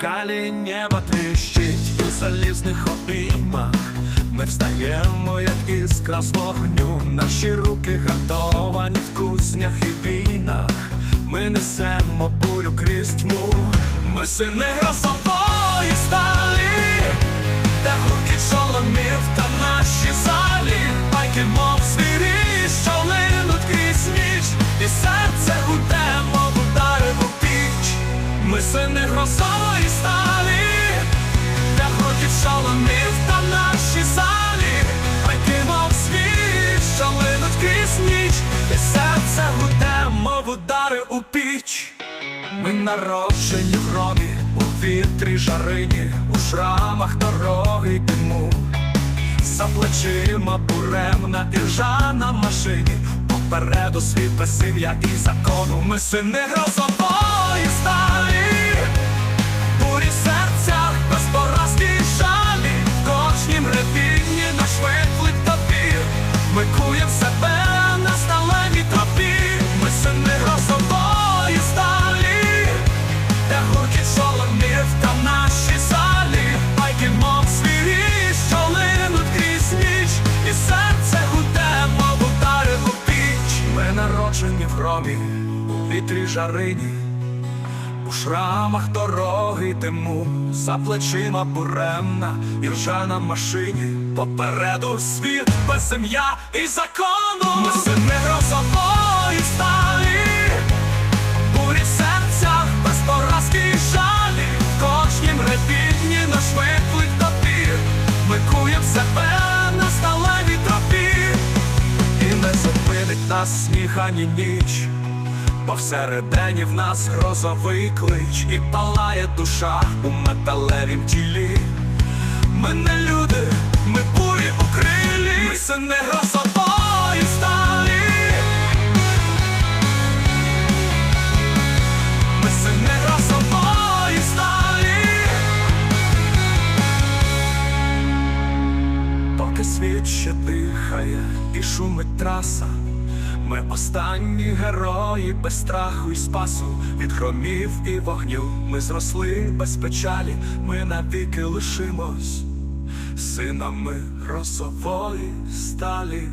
Калі небо тріщить у залізних обіймах. Ми встаємо, як іскра з вогню. Наші руки гартовані в кузнях і війнах. Ми несемо бурю крізь тьму. Ми сини грозової у піч. Ми народжені в громі, у вітрі жарині, у шрамах дороги диму. За плечима буремна і на машині, попереду світ без ім'я і закону. Ми сини грозової сталі, бурі в серцях, без поразки й жалі, в кожнім ревінні наш виклик тобі. Ми куєм себе громі, вітрі жарині. У шрамах дороги тиму, за плечима буремна і ржа на машині, попереду світ без ім'я і закону. Зупинить нас сніг ані ніч. Бо всередині в нас грозовий клич. І палає душа у металевім тілі. Ми не люди, ми бурі у крилі. Ми сини грозової сталі. Ми сини грозової сталі. Поки світ ще дихає і шумить траса ми останні герої без страху і спасу, від громів і вогню. Ми зросли без печалі, ми навіки лишимось синами розової сталі.